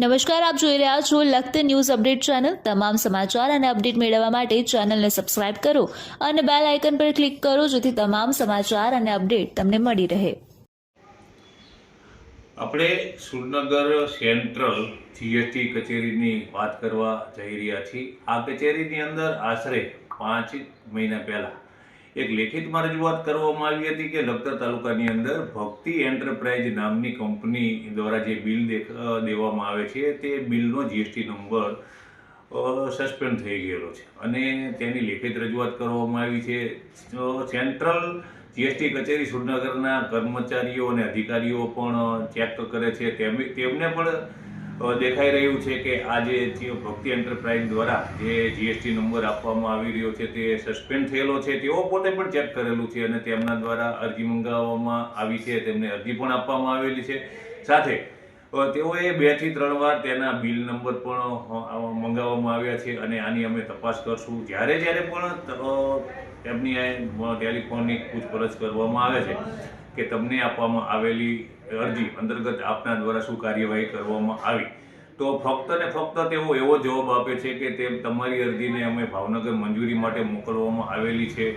નમસ્કાર, આપ જોઈ રહ્યા છો લખત ન્યૂઝ અપડેટ ચેનલ. તમામ સમાચાર અને અપડેટ મેળવવા માટે ચેનલને સબસ્ક્રાઇબ કરો અને બેલ આઇકન પર ક્લિક કરો જેથી તમામ સમાચાર અને અપડેટ તમને મળી રહે. આપણે સુરનગર સેન્ટ્રલ જીએસટી કચેરીની વાત કરવા જઈ રહ્યા છીએ. આ કચેરીની અંદર આશરે પાંચ મહિના પહેલા એક લેખિતમાં રજૂઆત કરવામાં આવી હતી કે લખતર તાલુકાની અંદર ભક્તિ એન્ટરપ્રાઇઝ નામની કંપની દ્વારા જે બિલ દેવામાં આવે છે, તે બિલનો જીએસટી નંબર સસ્પેન્ડ થઈ ગયેલો છે. અને તેની લેખિત રજૂઆત કરવામાં આવી છે. સેન્ટ્રલ જીએસટી કચેરી સુરનગરના કર્મચારીઓ અને અધિકારીઓ પણ ચેક કરે છે. તેમ- તેમને પણ દેખાઈ રહ્યું છે કે આ જે ભક્તિ એન્ટરપ્રાઇઝ દ્વારા જે જીએસટી નંબર આપવામાં આવી રહ્યો છે તે સસ્પેન્ડ થયેલો છે. તેઓ પોતે પણ ચેક કરેલું છે અને તેમના દ્વારા અરજી મંગાવવામાં આવી છે. તેમને અરજી પણ આપવામાં આવેલી છે. સાથે તેઓએ બેથી ત્રણ વાર તેના બિલ નંબર પણ મંગાવવામાં આવ્યા છે અને આની અમે તપાસ કરશું. જ્યારે જ્યારે પણ તેમની આ ટેલિફોનિક પૂછપરછ કરવામાં આવે છે કે તમને આપવામાં આવેલી અરજી અંતર્ગત આપના દ્વારા શું કાર્યવાહી કરવામાં આવી? તો ફક્ત ને ફક્ત તેઓ એવો જવાબ આપે છે કે તે તમારી અરજીને અમે ભાવનગર મંજૂરી માટે મોકલવામાં આવેલી છે.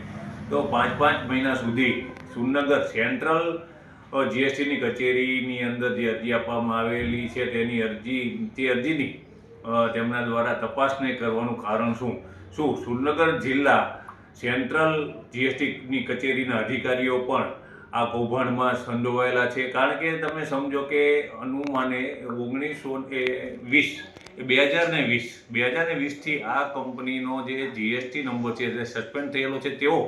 તો પાંચ પાંચ મહિના સુધી સુરનગર સેન્ટ્રલ જીએસટીની કચેરીની અંદર જે અરજી આપવામાં આવેલી છે તેની અરજી, તે અરજીની તેમના દ્વારા તપાસ કરવાનું કારણ શું? શું સુરનગર જિલ્લા સેન્ટ્રલ જીએસટીની કચેરીના અધિકારીઓ પણ આ કૌભાંડમાં સંડોવાયેલા છે. કારણ કે તમે સમજો કે અનુમાને ઓગણીસો એ વીસ બે હજાર ને વીસ, બે હજાર ને વીસથી આ કંપનીનો જે જીએસટી નંબર છે તે સસ્પેન્ડ થયેલો છે, તેઓ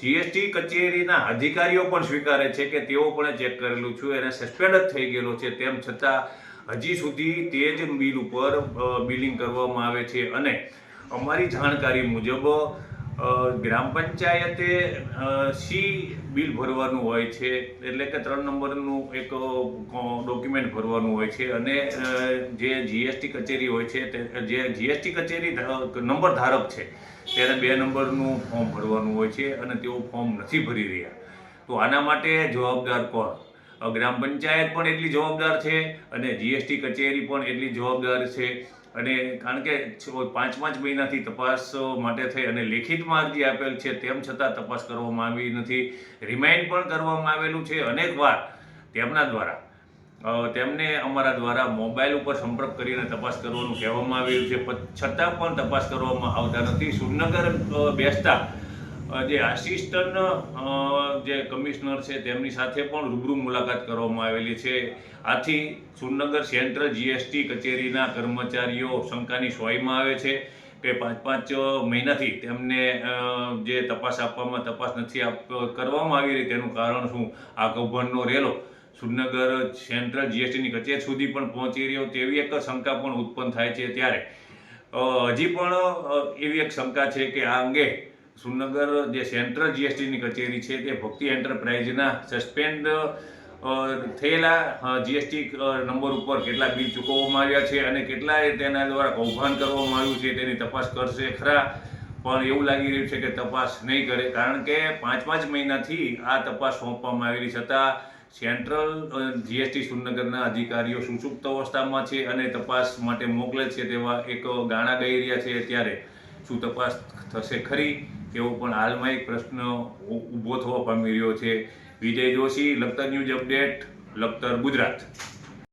જીએસટી કચેરીના અધિકારીઓ પણ સ્વીકારે છે કે તેઓ પણ ચેક કરેલું છું. એને સસ્પેન્ડ જ થઈ ગયેલો છે. તેમ છતાં હજી સુધી તે જ બિલ ઉપર બિલિંગ કરવામાં આવે છે. અને અમારી જાણકારી મુજબ ગ્રામ પંચાયતે સી બિલ ભરવાનું હોય છે? એટલે કે ત્રણ નંબરનું એક ડોક્યુમેન્ટ ભરવાનું હોય છે અને જે જીએસટી કચેરી હોય છે તે, જે જીએસટી કચેરી નંબર ધારક છે, ત્યારે બે નંબરનું ફોર્મ ભરવાનું હોય છે અને તેઓ ફોર્મ નથી ભરી રહ્યા. તો આના માટે જવાબદાર કોણ? ગ્રામ પંચાયત પણ એટલી જવાબદાર છે અને જીએસટી કચેરી પણ એટલી જવાબદાર છે. અને કારણ કે પાંચ પાંચ મહિનાથી તપાસ માટે થઈ અને લેખિતમાં અરજી આપેલ છે તેમ છતાં તપાસ કરવામાં આવી નથી. રિમાઇન્ડ પણ કરવામાં આવેલું છે અનેક વાર તેમના દ્વારા. તેમને અમારા દ્વારા મોબાઈલ ઉપર સંપર્ક કરીને તપાસ કરવાનું કહેવામાં આવ્યું છે. છતાં પણ તપાસ કરવામાં આવતા નથી. સુરનગર બેસતા જે આસિસ્ટન્ટ જે કમિશનર છે, તેમની સાથે પણ રૂબરૂ મુલાકાત કરવામાં આવેલી છે. આથી સુરનગર સેન્ટ્રલ જીએસટી કચેરીના કર્મચારીઓ શંકાની સોયમાં આવે છે કે પાંચ પાંચ મહિનાથી તેમને જે તપાસ આપવામાં તપાસ નથી આપ, કરવામાં આવી રહી તેનું કારણ શું? આ કૌભાંડનો રેલો સુરનગર સેન્ટ્રલ જીએસટીની કચેરી સુધી પણ પહોંચી રહ્યો તેવી એક શંકા પણ ઉત્પન્ન થાય છે ત્યારે. હજી પણ એવી એક શંકા છે કે આ અંગે સુરનગર જે સેન્ટ્રલ જીએસટીની કચેરી છે તે ભક્તિ એન્ટરપ્રાઇઝના સસ્પેન્ડ થયેલા જીએસટી નંબર ઉપર કેટલા બિલ ચૂકવવામાં આવ્યા છે અને કેટલા તેના દ્વારા કૌભાંડ કરવામાં આવ્યું છે તેની તપાસ કરશે ખરા. પણ એવું લાગી રહ્યું છે કે તપાસ નહીં કરે, કારણ કે પાંચ પાંચ મહિનાથી આ તપાસ સોંપવામાં આવેલી છતાં સેન્ટ્રલ જીએસટી સુરનગરના અધિકારીઓ સુસુપ્ત અવસ્થામાં છે અને તપાસ માટે મોકલે છે તેવા એક ગાણા ગઈ રહ્યા છે. ત્યારે શું તપાસ થશે ખરી? તેવો પણ હાલમાં એક પ્રશ્ન ઊભો થવા પામી રહ્યો છે. Vijay Joshi, Lakhtar news update, Lakhtar Gujarat.